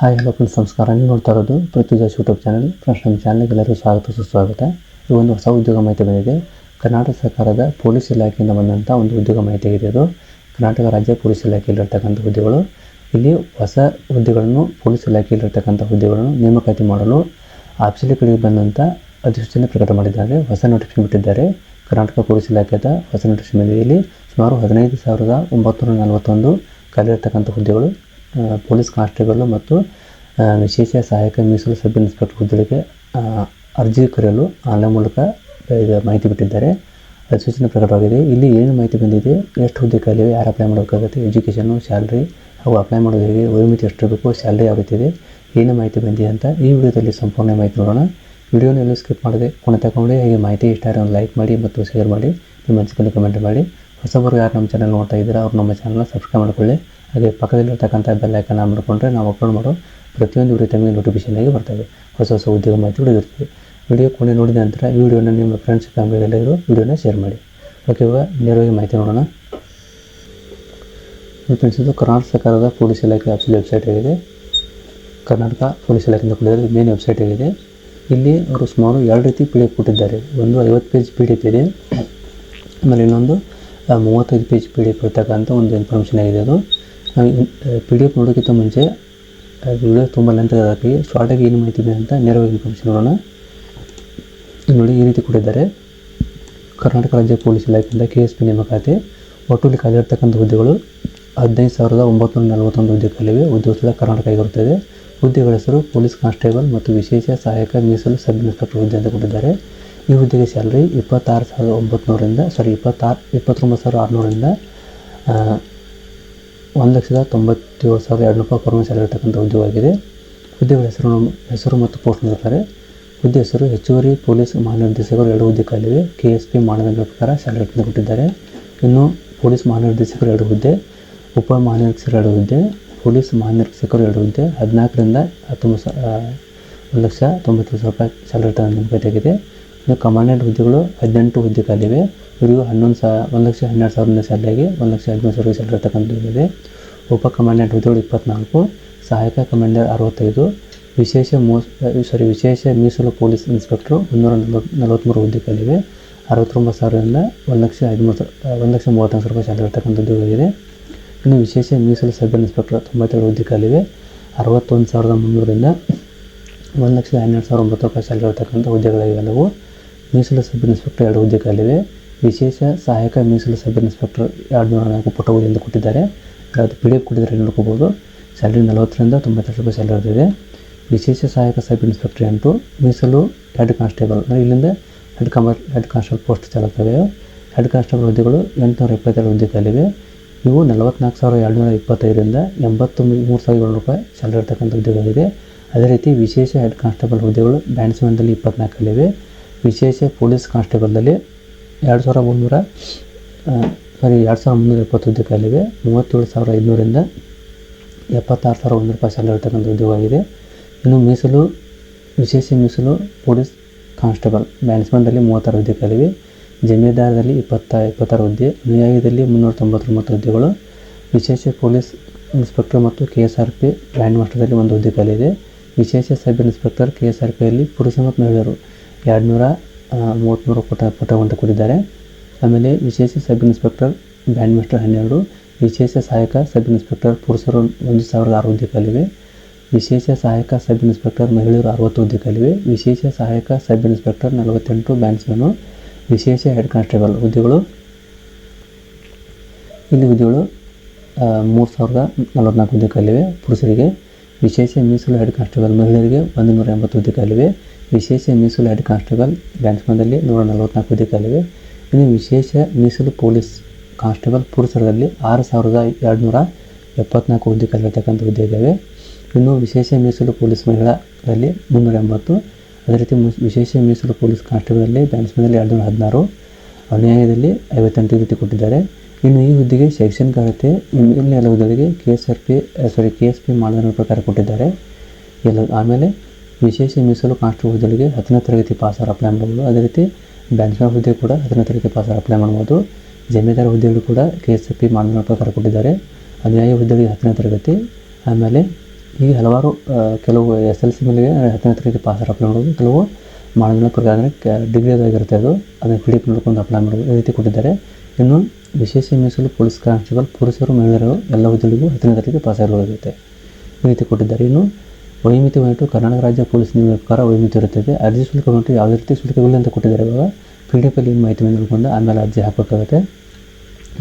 Hi hello friends ನಮಸ್ಕಾರ ನೀವು ನೋಡ್ತಾ ಇರೋದು ಪೃಥ್ವಿಜಾಸ್ ಯೂಟ್ಯೂಬ್ ಚಾನಲ್ ಫ್ರೆಂಡ್ಸ್, ನಮ್ಮ ಚಾನಲ್ಗೆ ಎಲ್ಲರಿಗೂ ಸ್ವಾಗತ, ಸುಸ್ವಾಗತ. ಈ ಒಂದು ಹೊಸ ಉದ್ಯೋಗ ಮಾಹಿತಿ ಬಂದಿದೆ. ಕರ್ನಾಟಕ ಸರ್ಕಾರದ ಪೊಲೀಸ್ ಇಲಾಖೆಯಿಂದ ಬಂದಂಥ ಒಂದು ಉದ್ಯೋಗ ಮಾಹಿತಿ ಆಗಿದೆ ಇದು. ಕರ್ನಾಟಕ ರಾಜ್ಯ ಪೊಲೀಸ್ ಇಲಾಖೆಯಲ್ಲಿರ್ತಕ್ಕಂಥ ಹುದ್ದೆಗಳು. ಇಲ್ಲಿ ಹೊಸ ಹುದ್ದೆಗಳನ್ನು ಪೊಲೀಸ್ ಇಲಾಖೆಯಲ್ಲಿರ್ತಕ್ಕಂಥ ಹುದ್ದೆಗಳನ್ನು ನೇಮಕಾತಿ ಮಾಡಲು ಕಡೆಗೆ ಬಂದಂಥ ಅಧಿಸೂಚನೆ ಪ್ರಕಟ ಮಾಡಿದ್ದಾರೆ. ಹೊಸ ನೋಟಿಫಿಕೇಶನ್ ಬಿಟ್ಟಿದ್ದಾರೆ. ಕರ್ನಾಟಕ ಪೊಲೀಸ್ ಇಲಾಖೆಯ ಹೊಸ ನೋಟಿಫಿಕೇಶನ್ ಬಂದಿದೆ. ಇಲ್ಲಿ ಸುಮಾರು ಹದಿನೈದು ಸಾವಿರದ ಒಂಬತ್ತು ನಲವತ್ತೊಂದು ಖಾಲಿರ್ತಕ್ಕಂಥ ಹುದ್ದೆಗಳು. ಪೊಲೀಸ್ ಕಾನ್ಸ್ಟೇಬಲ್ ಮತ್ತು ವಿಶೇಷ ಸಹಾಯಕ ಮೀಸಲು ಸಬ್ ಇನ್ಸ್ಪೆಕ್ಟರ್ ಹುದ್ದೆಗಳಿಗೆ ಅರ್ಜಿ ಕರೆಯಲು ಆನ್ಲೈನ್ ಮೂಲಕ ಇದು ಮಾಹಿತಿ ಬಿಟ್ಟಿದ್ದಾರೆ ಅಧಿಸೂಚನೆ ಪ್ರಕಟವಾಗಿದೆ. ಇಲ್ಲಿ ಏನು ಮಾಹಿತಿ ಬಂದಿದೆ, ಎಷ್ಟು ಹುದ್ದೆ ಖಾಲಿವೆ ಯಾರು ಅಪ್ಲೈ ಮಾಡಬೇಕಾಗುತ್ತೆ ಎಜುಕೇಷನು ಸ್ಯಾಲ್ರಿ ಹಾಗೂ ಅಪ್ಲೈ ಮಾಡೋದು ಹೇಗೆ ವಯೋಮಿತಿ ಎಷ್ಟು ಇರಬೇಕು ಸ್ಯಾಲ್ರಿ ಆಗುತ್ತಿದೆ ಏನು ಮಾಹಿತಿ ಬಂದಿದೆ ಅಂತ ಈ ವಿಡಿಯೋದಲ್ಲಿ ಸಂಪೂರ್ಣ ಮಾಹಿತಿ ನೋಡೋಣ. ವಿಡಿಯೋನ ಎಲ್ಲೂ ಸ್ಕಿಪ್ ಮಾಡದೆ ಕೊನೆ ತಗೊಂಡು ಹೇಗೆ ಮಾಹಿತಿ ಇಷ್ಟ ಆದರೆ ಒಂದು ಲೈಕ್ ಮಾಡಿ ಮತ್ತು ಶೇರ್ ಮಾಡಿ, ನಿಮ್ಮ ಅನಿಸಿಕೆಯನ್ನು ಕಮೆಂಟ್ ಮಾಡಿ. ಹೊಸಬರು ಯಾರು ನಮ್ಮ ಚಾನಲ್ ನೋಡ್ತಾ ಇದ್ದೀರಾ, ಅವ್ರು ನಮ್ಮ ಚಾನಲ್ನ ಸಬ್ಸ್ಕ್ರೈಬ್ ಮಾಡ್ಕೊಳ್ಳಿ. ಹಾಗೆ ಪಕ್ಕದಲ್ಲಿರ್ತಕ್ಕಂಥ ಬೆಲ್ ಐಕಾನ್ ಆನ್ ಮಾಡಿಕೊಂಡ್ರೆ ನಾವು ಅಪ್ಲೋಡ್ ಮಾಡೋ ಪ್ರತಿಯೊಂದು ವಿಡಿಯೋ ತಮಗೆ ನೋಟಿಫಿಕೇಶನ್ ಆಗಿ ಬರ್ತವೆ ಹೊಸ ಹೊಸ ಉದ್ಯೋಗ ಮಾಹಿತಿ ಇರ್ತವೆ ವಿಡಿಯೋ ಕೊನೆ ನೋಡಿದ ನಂತರ ವಿಡಿಯೋನ ನಿಮ್ಮ ಫ್ರೆಂಡ್ಸ್ ಫ್ಯಾಮಿಲಿಗೆಲ್ಲರೂ ವಿಡಿಯೋನ ಶೇರ್ ಮಾಡಿ. ಓಕೆ ಇವಾಗ ನೇರವಾಗಿ ಮಾಹಿತಿ ನೋಡೋಣ. ಫ್ರೆಂಡ್ಸ್ ಇದು ಕರ್ನಾಟಕ ಸರ್ಕಾರದ ಪೊಲೀಸ್ ಇಲಾಖೆ ಆಫೀಸ್ ವೆಬ್ಸೈಟ್ ಆಗಿದೆ. ಕರ್ನಾಟಕ ಪೊಲೀಸ್ ಇಲಾಖೆಯಿಂದ ಕೊಟ್ಟಿದ್ದಾರೆ ಮೇನ್ ವೆಬ್ಸೈಟ್ ಆಗಿದೆ. ಇಲ್ಲಿ ಅವರು ಸುಮಾರು ಎರಡು ರೀತಿ ಪಿ ಡಿ ಎಫ್ ಕೊಟ್ಟಿದ್ದಾರೆ. ಒಂದು ಐವತ್ತು ಪೇಜ್ ಪಿ ಡಿ ಎಫ್ ಇದೆ. ಆಮೇಲೆ ಇನ್ನೊಂದು ಮೂವತ್ತೈದು ಪೇಜ್ ಪಿ ಡಿ ಎಫ್ ಇರ್ತಕ್ಕಂಥ ಒಂದು ಇನ್ಫಾರ್ಮೇಷನ್ ಆಗಿದೆ ಅದು. ಪಿ ಡಿ ಎಫ್ ನೋಡೋಕ್ಕಿಂತ ಮುಂಚೆ ವಿಡಿಯೋ ತುಂಬ ಲೆಂತ್ ಹಾಕಿ ಶಾರ್ಟಾಗಿ ಏನು ಮಾಹಿತಿ ಇದೆ ಅಂತ ನೇರವಾಗಿ ಇನ್ಫಾರ್ಮೇಷನ್ ನೋಡೋಣ ನೋಡಿ ಈ ರೀತಿ ಕೊಟ್ಟಿದ್ದಾರೆ. ಕರ್ನಾಟಕ ರಾಜ್ಯ ಪೊಲೀಸ್ ಇಲಾಖೆಯಿಂದ ಕೆ ಎಸ್ ಪಿ ನೇಮಕಾತಿ, ಒಟ್ಟು ಖಾಲಿ ಇರ್ತಕ್ಕಂಥ ಹುದ್ದೆಗಳು ಹದಿನೈದು ಸಾವಿರದ ಒಂಬತ್ತು ನಲವತ್ತೊಂದು ಹುದ್ದೆ ಖಾಲಿವೆ ಉದ್ಯೋಗದ ಕರ್ನಾಟಕ ಆಗಿರುತ್ತದೆ ಹುದ್ದೆಗಳ ಹೆಸರು ಪೊಲೀಸ್ ಕಾನ್ಸ್ಟೇಬಲ್ ಮತ್ತು ವಿಶೇಷ ಸಹಾಯಕ ಮೀಸಲು ಸಬ್ ಇನ್ಸ್ಪೆಕ್ಟರ್ ಹುದ್ದೆ ಅಂತ ಕೊಟ್ಟಿದ್ದಾರೆ. ಈ ಹುದ್ದೆಗೆ ಸ್ಯಾಲ್ರಿ ಇಪ್ಪತ್ತಾರು ಸಾವಿರದ ಒಂಬತ್ತು ಸಾರಿ ಇಪ್ಪತ್ತಾರು, ಇಪ್ಪತ್ತೊಂಬತ್ತು ಸಾವಿರದ ಆರುನೂರಿಂದ ಒಂದು ಲಕ್ಷದ ತೊಂಬತ್ತೇಳು ಸಾವಿರದ ಎರಡು ರೂಪಾಯಿ ಪರ್ಮನೆಂಟ್ ಸ್ಯಾಲರಿ ಇರ್ತಕ್ಕಂಥ ಉದ್ಯೋಗವಾಗಿದೆ. ಹುದ್ದೆಗಳ ಹೆಸರು ಹೆಸರು ಮತ್ತು ಪೋಸ್ಟ್ ನೀಡುತ್ತಾರೆ. ಹುದ್ದೆ ಹೆಸರು ಹೆಚ್ಚುವರಿ ಪೊಲೀಸ್ ಮಹಾನಿರ್ದೇಶಕರು ಎರಡು ಹುದ್ದೆ ಖಾಲಿವೆ ಕೆ ಎಸ್ ಪಿ ಮಾನದಂಡ ಪ್ರಕಾರ ಸ್ಯಾಲರಿ ಕೊಟ್ಟಿದ್ದಾರೆ ಇನ್ನು ಪೊಲೀಸ್ ಮಹಾನಿರ್ದೇಶಕರು ಎರಡು ಹುದ್ದೆ, ಉಪ ಮಹಾನಿರೀಕ್ಷಕರು ಎರಡು ಹುದ್ದೆ, ಪೊಲೀಸ್ ಮಹಾನಿರೀಕ್ಷಕರು ಎರಡು ಹುದ್ದೆ. ಹದಿನಾಲ್ಕರಿಂದ ಹತ್ತೊಂಬತ್ತು ಸಾವಿರ ಒಂದು ಲಕ್ಷ ತೊಂಬತ್ತೇಳು ಸಾವಿರ ರೂಪಾಯಿ ಸ್ಯಾಲರಿ ತಂದು ಬೇಕಾಗಿದೆ ಕಮಾಂಡೆಂಟ್ ಹುದ್ದೆಗಳು ಹದಿನೆಂಟು ಹುದ್ದೆ ಖಾಲಿವೆ ಇವರಿಗೂ ಹನ್ನೊಂದು ಸಾವಿರ ಒಂದು ಲಕ್ಷ ಹನ್ನೆರಡು ಸಾವಿರದಿಂದ ಸ್ಯಾಲರಿಗೆ ಒಂದು ಲಕ್ಷ ಹದಿಮೂರು ಸಾವಿರ ಸ್ಯಾಲರಿ ಇರತಕ್ಕಂಥದ್ದಿದೆ ಉಪ ಕಮಾಂಡೆಂಟ್ ಹುದ್ದೆಗಳು ಇಪ್ಪತ್ನಾಲ್ಕು, ಸಹಾಯಕ ಕಮಾಂಡರ್ ಅರವತ್ತೈದು, ವಿಶೇಷ ಮೋಸ್ ಸಾರಿ ವಿಶೇಷ ಮೀಸಲು ಪೊಲೀಸ್ ಇನ್ಸ್ಪೆಕ್ಟ್ರು ಮುನ್ನೂರ ನಲ್ವತ್ತು ನಲವತ್ತ್ಮೂರು ಹುದ್ದೆ ಖಾಲಿವೆ ಅರವತ್ತೊಂಬತ್ತು ಸಾವಿರದಿಂದ ಒಂದು ಲಕ್ಷ ಹದಿಮೂರು ಒಂದು ಲಕ್ಷ ಮೂವತ್ತೊಂದು ಸಾವಿರ ರೂಪಾಯಿ ಇರತಕ್ಕಂಥ ಇದೆ ಇನ್ನು ವಿಶೇಷ ಮೀಸಲು ಸಬ್ ಇನ್ಸ್ಪೆಕ್ಟರ್ ತೊಂಬತ್ತೇಳು ಖಾಲಿವೆ ಅರವತ್ತೊಂದು ಸಾವಿರದ ಮುನ್ನೂರರಿಂದ ಒಂದು ಲಕ್ಷದ ಹನ್ನೆರಡು ಸಾವಿರ ಒಂಬತ್ತು ರೂಪಾಯಿ ಸ್ಯಾಲರಿ ಇರ್ತಕ್ಕಂಥ ಹುದ್ದೆಗಳಿವೆಲ್ಲವು ಮೀಸಲು ಸಬ್ ಇನ್ಸ್ಪೆಕ್ಟರ್ ಎರಡು ಹುದ್ದೆ ವಿಶೇಷ ಸಹಾಯಕ ಮೀಸಲು ಸಬ್ ಇನ್ಸ್ಪೆಕ್ಟರ್ ಎರಡು ನೂರ ನಾಲ್ಕು ಪುಟ ಹುದ್ದೆ ಎಂದು ಕೊಟ್ಟಿದ್ದಾರೆ. ಅದು ಪಿ ಡಿ ಎಫ್ ಕೊಟ್ಟಿದ್ದಾರೆ ನೋಡ್ಕೋಬೋದು. ಸ್ಯಾಲ್ರಿ ನಲವತ್ತರಿಂದ ತೊಂಬತ್ತೆರಡು ರೂಪಾಯಿ ಸ್ಯಾಲರಿ ಇದೆ ವಿಶೇಷ ಸಹಾಯಕ ಸಬ್ ಇನ್ಸ್ಪೆಕ್ಟರ್ ಎಂಟು, ಮೀಸಲು ಹೆಡ್ ಕಾನ್ಸ್ಟೇಬಲ್. ಅಂದರೆ ಇಲ್ಲಿಂದ ಹೆಡ್ ಕಮರ್ ಹೆಡ್ ಕಾನ್ಸ್ಟೇಬಲ್ ಪೋಸ್ಟ್ ಚಾಲುತ್ತವೆ. ಹೆಡ್ ಕಾನ್ಸ್ಟೇಬಲ್ ಹುದ್ದೆಗಳು ಎಂಟುನೂರ ಇಪ್ಪತ್ತೆರಡು ಹುದ್ದೆ ಖಾಲಿವೆ ಇವು ನಲವತ್ನಾಲ್ಕು ಸಾವಿರ ಎರಡುನೂರ ಇಪ್ಪತ್ತೈದರಿಂದ ಎಂಬತ್ತು ಮೂರು ಸಾವಿರದ ಏಳು ರೂಪಾಯಿ ಸ್ಯಾಲರಿ ಇರ್ತಕ್ಕಂಥ ಹುದ್ದೆಗಳಿವೆ ಅದೇ ರೀತಿ ವಿಶೇಷ ಹೆಡ್ ಕಾನ್ಸ್ಟೇಬಲ್ ಹುದ್ದೆಗಳು ಬ್ಯಾಂಡ್ಸ್ಮನ್ದಲ್ಲಿ ಇಪ್ಪತ್ನಾಲ್ಕಲ್ಲಿವೆ. ವಿಶೇಷ ಪೊಲೀಸ್ ಕಾನ್ಸ್ಟೇಬಲ್ದಲ್ಲಿ ಎರಡು ಸಾವಿರ ಮುನ್ನೂರ ಸಾರಿ, ಎರಡು ಸಾವಿರ ಮುನ್ನೂರ ಇಪ್ಪತ್ತು ಹುದ್ದೆ ಖಾಲಿವೆ ಮೂವತ್ತೇಳು ಸಾವಿರ ಐದುನೂರಿಂದ ಎಪ್ಪತ್ತಾರು ಸಾವಿರ ಒಂದು ರೂಪಾಯಿ ಸ್ಯಾಲರಿ ಇರ್ತಕ್ಕಂಥ ಉದ್ಯೋಗವಾಗಿದೆ. ಇನ್ನು ಮೀಸಲು, ವಿಶೇಷ ಮೀಸಲು ಪೊಲೀಸ್ ಕಾನ್ಸ್ಟೇಬಲ್ ಬ್ಯಾಟ್ಸ್ಮನ್ದಲ್ಲಿ ಮೂವತ್ತಾರು ಹುದ್ದೆ ಖಾಲಿವೆ ಜಮೀದಾರದಲ್ಲಿ ಇಪ್ಪತ್ತ, ಇಪ್ಪತ್ತಾರು ಹುದ್ದೆ ಅನುಯಾಯದಲ್ಲಿ ಮುನ್ನೂರ ತೊಂಬತ್ತೊಂಬತ್ತು ಹುದ್ದೆಗಳು. ವಿಶೇಷ ಪೊಲೀಸ್ ಇನ್ಸ್ಪೆಕ್ಟರ್ ಮತ್ತು K S R P grand ಮಾಸ್ಟರ್ದಲ್ಲಿ ಒಂದು ಹುದ್ದೆ ಖಾಲಿ ಇದೆ ವಿಶೇಷ sub inspector K S R ಪಿಯಲ್ಲಿ ಪುರುಷ ಮತ್ತು ಮಹಿಳೆಯರು ಎರಡು ನೂರ ಮೂವತ್ತ್ಮೂರು ಪುಟ ಪುಟವನ್ನು ಕೊಟ್ಟಿದ್ದಾರೆ. ಆಮೇಲೆ ವಿಶೇಷ ಸಬ್ ಇನ್ಸ್ಪೆಕ್ಟರ್ ಬ್ಯಾಂಡ್ ಮಾಸ್ಟರ್ ಹನ್ನೆರಡು, ವಿಶೇಷ ಸಹಾಯಕ ಸಬ್ ಇನ್ಸ್ಪೆಕ್ಟರ್ ಪುರುಷರು ಒಂದು ಸಾವಿರದ ಆರು ಹುದ್ದೆ ಖಾಲಿವೆ ವಿಶೇಷ ಸಹಾಯಕ ಸಬ್ ಇನ್ಸ್ಪೆಕ್ಟರ್ ಮಹಿಳೆಯರು ಅರವತ್ತು ಹುದ್ದೆ ಖಾಲಿವೆ ವಿಶೇಷ ಸಹಾಯಕ ಸಬ್ ಇನ್ಸ್ಪೆಕ್ಟರ್ ನಲವತ್ತೆಂಟು ಬ್ಯಾಟ್ಸ್ಮನು, ವಿಶೇಷ ಹೆಡ್ ಕಾನ್ಸ್ಟೇಬಲ್ ಹುದ್ದೆಗಳು. ಇಲ್ಲಿ ಹುದ್ದೆಗಳು ಮೂರು ಸಾವಿರದ ನಲವತ್ನಾಲ್ಕು ಹುದ್ದೆ ಖಾಲಿವೆ ಪುರುಷರಿಗೆ. ವಿಶೇಷ ಮೀಸಲು ಹೆಡ್ ಕಾನ್ಸ್ಟೇಬಲ್ ಮಹಿಳೆಯರಿಗೆ ಒಂದು ನೂರ ಎಂಬತ್ತು ಹುದ್ದೆ ಖಾಲಿವೆ ವಿಶೇಷ ಮೀಸಲು ಹೆಡ್ ಕಾನ್ಸ್ಟೇಬಲ್ ಬ್ಯಾಟ್ಸ್ಮನ್ದಲ್ಲಿ ನೂರ ನಲವತ್ನಾಲ್ಕು ಹುದ್ದೆಗಳಿವೆ ಇನ್ನು ವಿಶೇಷ ಮೀಸಲು ಪೊಲೀಸ್ ಕಾನ್ಸ್ಟೇಬಲ್ ಪುರುಷರಲ್ಲಿ ಆರು ಸಾವಿರದ ಎರಡುನೂರ ಎಪ್ಪತ್ನಾಲ್ಕು ಹುದ್ದೆ ಖಾಲಿರ್ತಕ್ಕಂಥ ಹುದ್ದೆ ಇದ್ದಾವೆ ಇನ್ನು ವಿಶೇಷ ಮೀಸಲು ಪೊಲೀಸ್ ಮಹಿಳಾದಲ್ಲಿ ಮುನ್ನೂರ ಎಂಬತ್ತು. ಅದೇ ರೀತಿ ವಿಶೇಷ ಮೀಸಲು ಪೊಲೀಸ್ ಕಾನ್ಸ್ಟೇಬಲಲ್ಲಿ ಬ್ಯಾಟ್ಸ್ಮನ್ನಲ್ಲಿ ಎರಡು ನೂರ ಹದಿನಾರು. ಅನ್ಯಾಯದಲ್ಲಿ ಐವತ್ತೆಂಟು ರೀತಿ ಕೊಟ್ಟಿದ್ದಾರೆ. ಇನ್ನು ಈ ಹುದ್ದೆಗೆ ಶೈಕ್ಷಣಿಕ ಅರ್ಹತೆ ಎಲ್ಲ ಹುದ್ದೆಗಳಿಗೆ K S R P sorry K S P ಮಾನದಂಡ ಪ್ರಕಾರ ಕೊಟ್ಟಿದ್ದಾರೆ. ಎಲ್ಲ, ಆಮೇಲೆ ವಿಶೇಷ ಮೀಸಲು ಕಾನ್ಸ್ಟೇಬಲ್ ಹುದ್ದೆಗಳಿಗೆ ಹತ್ತನೇ ತರಗತಿ ಪಾಸಾರ್ ಅಪ್ಲೈ ಮಾಡ್ಬೋದು ಅದೇ ರೀತಿ ಬ್ಯಾಟ್ಸ್ಮನ್ ಹುದ್ದೆ ಕೂಡ ಹತ್ತನೇ ತರಗತಿ ಪಾಸಾರ್ ಅಪ್ಲೈ ಮಾಡ್ಬೋದು. ಜಮೀದಾರ ಹುದ್ದೆಗಳು ಕೂಡ ಕೆ ಎಸ್ ಪಿ ಮಾನದಂಡ ಪ್ರಕಾರ ಕೊಟ್ಟಿದ್ದಾರೆ. ಅನ್ಯಾಯ ಹುದ್ದೆಗಳಿಗೆ ಹತ್ತನೇ ತರಗತಿ. ಆಮೇಲೆ ಈ ಹಲವಾರು ಕೆಲವು ಎಸ್ ಎಲ್ ಸಿ ಮೇಲೆ ಹತ್ತನೇ ತರಗತಿ ಪಾಸ್ ಅಪ್ಲೈ ಮಾಡೋದು ಕೆಲವು ಮಾನದಂಡ ಪ್ರಕಾರ ಅಂದರೆ ಡಿಗ್ರಿ ಅದಾಗಿರುತ್ತೆ ಅದು. ಅದನ್ನು ಪಿ ಡಿ ನೋಡ್ಕೊಂಡು ಅಪ್ಲೈ ಮಾಡೋದು ಈ ರೀತಿ ಕೊಟ್ಟಿದ್ದಾರೆ. ಇನ್ನು ವಿಶೇಷ ಮೀಸಲು ಪೊಲೀಸ್ ಕಾನ್ಸ್ಟೇಬಲ್ ಪುರುಷರು ಮಹಿಳೆಯರು ಎಲ್ಲ ಹುದ್ದೆಗಳಿಗೂ ಹತ್ತನೇ ತರಗತಿ ಪಾಸ್ ಆಗಿರಬೇಕಾಗುತ್ತೆ ಈ ರೀತಿ ಕೊಟ್ಟಿದ್ದಾರೆ. ಇನ್ನು ವೈಮಿತಿ ಕರ್ನಾಟಕ ರಾಜ್ಯ ಪೊಲೀಸ್ ನಿಯಮ ಪ್ರಕಾರ ವೈಮಿತಿ ಇರುತ್ತದೆ. ಅರ್ಜಿ ಶುಲ್ಕ ಬಂದ್ಬಿಟ್ಟು ಯಾವುದೇ ರೀತಿ ಶುಲ್ಕವಿಲ್ಲ ಅಂತ ಕೊಟ್ಟಿದ್ದಾರೆ. ಇವಾಗ ಪಿ ಡಿ ಎಫಲ್ಲಿ ಏನು ಮಾಹಿತಿ ನೋಡ್ಕೊಂಡು ಆಮೇಲೆ ಅರ್ಜಿ ಹಾಕಬೇಕಾಗುತ್ತೆ.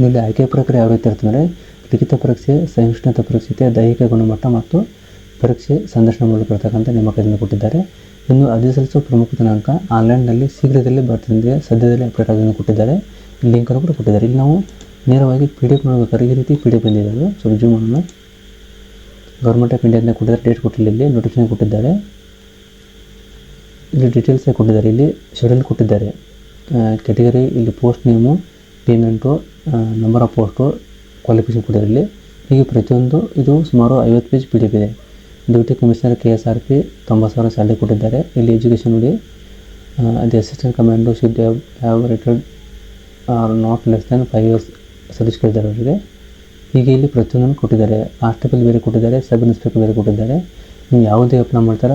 ಇಲ್ಲಿ ಆಯ್ಕೆ ಪ್ರಕ್ರಿಯೆ ಯಾವ ರೀತಿ ಇರ್ತಂದರೆ ಲಿಖಿತ ಪರೀಕ್ಷೆ ಸಹಿಷ್ಣುತ ಪರೀಕ್ಷೆ, ದೈಹಿಕ ಗುಣಮಟ್ಟ ಮತ್ತು ಪರೀಕ್ಷೆ ಸಂದರ್ಶನ ಮೂಲಕ ಇರತಕ್ಕಂಥ ನೇಮಕದಿಂದ ಕೊಟ್ಟಿದ್ದಾರೆ. ಇನ್ನು ಅರ್ಜಿ ಸಲ್ಲಿಸುವ ಪ್ರಮುಖ ದಿನಾಂಕ ಆನ್ಲೈನ್ನಲ್ಲಿ ಶೀಘ್ರದಲ್ಲಿ ಬರ್ತಿದೆ ಸದ್ಯದಲ್ಲಿ ಅಪ್ಡೇಟ್ ಆಗೋದನ್ನು ಕೊಟ್ಟಿದ್ದಾರೆ. ಲಿಂಕನ್ನು ಕೂಡ ಕೊಟ್ಟಿದ್ದಾರೆ. ಇಲ್ಲಿ ನಾವು ನೇರವಾಗಿ ಪಿ ಡಿ ಎಫ್ ನೋಡಬೇಕಾದ್ರೆ ಈ ರೀತಿ ಪಿ ಡಿ ಎಫ್ ಬಂದಿದೆ ಅದು. ಸ್ವಲ್ಪ ಜೂಮ್ ಗೌರ್ಮೆಂಟ್ ಆಫ್ ಇಂಡಿಯಾದಿಂದ ಕೊಟ್ಟಿದ್ದಾರೆ ಡೇಟ್ ಕೊಟ್ಟಿಲ್ಲ. ಇಲ್ಲಿ ನೋಟಿಫಿಕೇಶನ್ ಕೊಟ್ಟಿದ್ದಾರೆ. ಇಲ್ಲಿ ಡೀಟೇಲ್ಸ್ ಕೊಟ್ಟಿದ್ದಾರೆ. ಇಲ್ಲಿ ಶೆಡ್ಯೂಲ್ ಕೊಟ್ಟಿದ್ದಾರೆ. ಕೆಟಗರಿ ಇಲ್ಲಿ post name payment number of post qualification ಕೊಟ್ಟಿದ್ದಾರೆ ಇಲ್ಲಿ. ಹೀಗೆ ಪ್ರತಿಯೊಂದು ಇದು ಸುಮಾರು ಐವತ್ತು ಪೇಜ್ ಪಿ ಡಿ ಎಫ್ ಇದೆ. Duty commissioner K S R P ತೊಂಬತ್ತು ಸಾವಿರ ಸ್ಯಾಲರಿ ಕೊಟ್ಟಿದ್ದಾರೆ. ಇಲ್ಲಿ ಎಜುಕೇಷನ್ ನೋಡಿ. The assistant commando should have retired or not less than five years service ಕೇಳಿದ್ದಾರೆ ಅವರಿಗೆ. ಹೀಗೆ ಇಲ್ಲಿ ಪ್ರತಿಯೊಂದನ್ನು ಕೊಟ್ಟಿದ್ದಾರೆ. ಕಾನ್ಸ್ಟೇಬಲ್ ಬೇರೆ ಕೊಟ್ಟಿದ್ದಾರೆ, ಸಬ್ ಇನ್ಸ್ಪೆಕ್ಟರ್ ಬೇರೆ ಕೊಟ್ಟಿದ್ದಾರೆ. ನೀವು ಯಾವುದೇ ಅಪ್ಲೈ ಮಾಡ್ತಾರ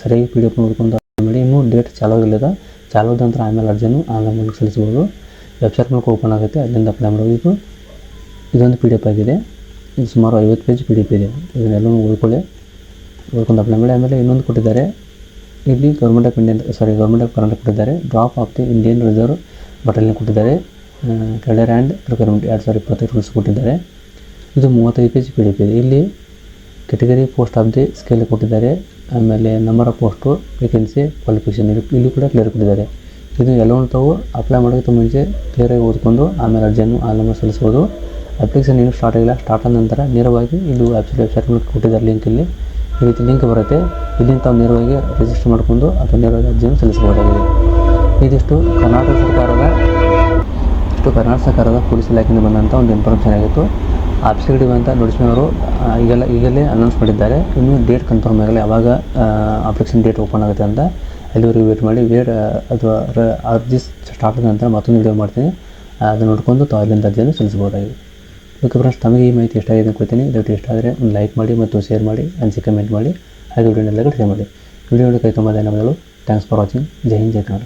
ಸರಿಯಾಗಿ ಪಿ ಡಿ ಎಫ್ ನೋಡ್ಕೊಂಡು ಮಾಡಿ. ಇನ್ನೂ ಡೇಟ್ ಚಾಲೋ ಇಲ್ಲದ ಚಾಲೋ ನಂತರ ಆಮೇಲೆ ಅರ್ಜಿಯನ್ನು ಆನ್ಲೈನ್ ಮೂಲಕ ಸಲ್ಲಿಸ್ಬೋದು. ವೆಬ್ಸೈಟ್ ಮೂಲಕ ಓಪನ್ ಆಗುತ್ತೆ, ಅಲ್ಲಿಂದ ಅಪ್ಲೈ ಮಾಡೋದು ಇದು ಇದೊಂದು ಪಿ ಡಿ ಎಫ್ ಆಗಿದೆ. ಇದು ಸುಮಾರು ಐವತ್ತು ಪೇಜ್ ಪಿ ಡಿ ಎಫ್ ಇದೆ. ಇದನ್ನೆಲ್ಲವೂ ಓದ್ಕೊಳ್ಳಿ. ಓದ್ಕೊಂಡು ಅಪ್ಲೈ ಮಾಡಿ. ಆಮೇಲೆ ಇನ್ನೊಂದು ಕೊಟ್ಟಿದ್ದಾರೆ. ಇಲ್ಲಿ government of Indian sorry government of Karnataka ಕೊಟ್ಟಿದ್ದಾರೆ. Drop of the Indian reserve battalion ಕೊಟ್ಟಿದ್ದಾರೆ. ಕೆಡರ್ ಆ್ಯಂಡ್ ರಿಕ್ವೈರ್ಮೆಂಟ್ ಎರಡು ಸಾವಿರದ ಇಪ್ಪತ್ತೈದು ರೂಲ್ಸ್ ಕೊಟ್ಟಿದ್ದಾರೆ. ಇದು ಮೂವತ್ತೈದು ಪೇಜ್ ಪಿ ಡಿ ಪಿ ಇಲ್ಲಿ category post of the scale ಕೊಟ್ಟಿದ್ದಾರೆ. ಆಮೇಲೆ number of post vacancy qualification ಇಲ್ಲಿ ಇಲ್ಲಿ ಕೂಡ ಕ್ಲಿಯರ್ ಕೊಟ್ಟಿದ್ದಾರೆ. ಇದು ಎಲ್ಲವನ್ನು ತಾವು ಅಪ್ಲೈ ಮಾಡೋದಕ್ಕೆ ಮುಂಚೆ ಕ್ಲಿಯರಾಗಿ ಓದ್ಕೊಂಡು ಆಮೇಲೆ ಅರ್ಜಿಯನ್ನು ಆ ನಂಬರ್ ಸಲ್ಲಿಸ್ಬೋದು. ಅಪ್ಲಿಕೇಶನ್ ಏನು ಸ್ಟಾರ್ಟ್ ಆಗಿಲ್ಲ. ಸ್ಟಾರ್ಟ್ ಆದ ನಂತರ ನೇರವಾಗಿ ಇದು ವೆಬ್ಸೈಟ್ ವೆಬ್ಸೈಟ್ ಮೂಲಕ ಕೊಟ್ಟಿದ್ದಾರೆ ಲಿಂಕ್ ಇಲ್ಲಿ. ಈ ರೀತಿ ಲಿಂಕ್ ಬರುತ್ತೆ. ಇಲ್ಲಿಂದ ತಾವು ನೇರವಾಗಿ ರಿಜಿಸ್ಟರ್ ಮಾಡಿಕೊಂಡು ಅಥವಾ ನೇರವಾಗಿ ಅರ್ಜಿಯನ್ನು ಸಲ್ಲಿಸಬಹುದಾಗಿದೆ. ಇದಿಷ್ಟು ಕರ್ನಾಟಕ ಸರ್ಕಾರದ ಇಷ್ಟು ಕರ್ನಾಟಕ ಸರ್ಕಾರದ ಪೊಲೀಸ್ ಇಲಾಖೆಯಿಂದ ಬಂದಂಥ ಒಂದು ಇನ್ಫಾರ್ಮೇಷನ್ ಆಗಿತ್ತು. ಆಫೀಸ್ಗೆ ಅಂತ ಆ, ಈಗೆಲ್ಲ ಈಗಲೇ ಅನೌನ್ಸ್ ಮಾಡಿದ್ದಾರೆ. ಇನ್ನೂ ಡೇಟ್ ಕನ್ಫರ್ಮ್ ಆಗಲ್ಲ. ಯಾವಾಗ ಅಪ್ಲಿಕೇಶನ್ ಡೇಟ್ ಓಪನ್ ಆಗುತ್ತೆ ಅಂತ ಅಲ್ಲಿವರೆಗೆ ವೇಟ್ ಮಾಡಿ. ವೇಟ್ ಅಥವಾ ಅರ್ಜಿ ಸ್ಟಾರ್ಟ್ ಆದ ನಂತರ ಮತ್ತೊಂದು ವಿಡಿಯೋ ಮಾಡ್ತೀನಿ. ಅದನ್ನು ನೋಡಿಕೊಂಡು ತಾವು ಅಲ್ಲಿಂದ ಅರ್ಜಿಯನ್ನು ಸಲ್ಲಿಸಬಹುದಾಗಿದೆ ಓಕೆ ಫ್ರೆಂಡ್ಸ್ ತಮಗೆ ಈ ಮಾಹಿತಿ ಎಷ್ಟಾಗಿದೆ ಅಂತ ಕೊಡ್ತೀನಿ ದಯವಿಟ್ಟು ಇಷ್ಟ ಆದರೆ ಒಂದು ಲೈಕ್ ಮಾಡಿ ಮತ್ತು ಶೇರ್ ಮಾಡಿ ಅನಿಸಿ ಕಮೆಂಟ್ ಮಾಡಿ ಹಾಗೆ ವಿಡಿಯೋನೆಲ್ಲ ಶೇರ್ ಮಾಡಿ. ವಿಡಿಯೋ ಕೈ ತುಂಬ ಧನ್ಯವಾದಗಳು. ಥ್ಯಾಂಕ್ಸ್ ಫಾರ್ ವಾಚಿಂಗ್ ಜೈ ಹಿಂದ್ ಜೈ ಕನ್ನಡ.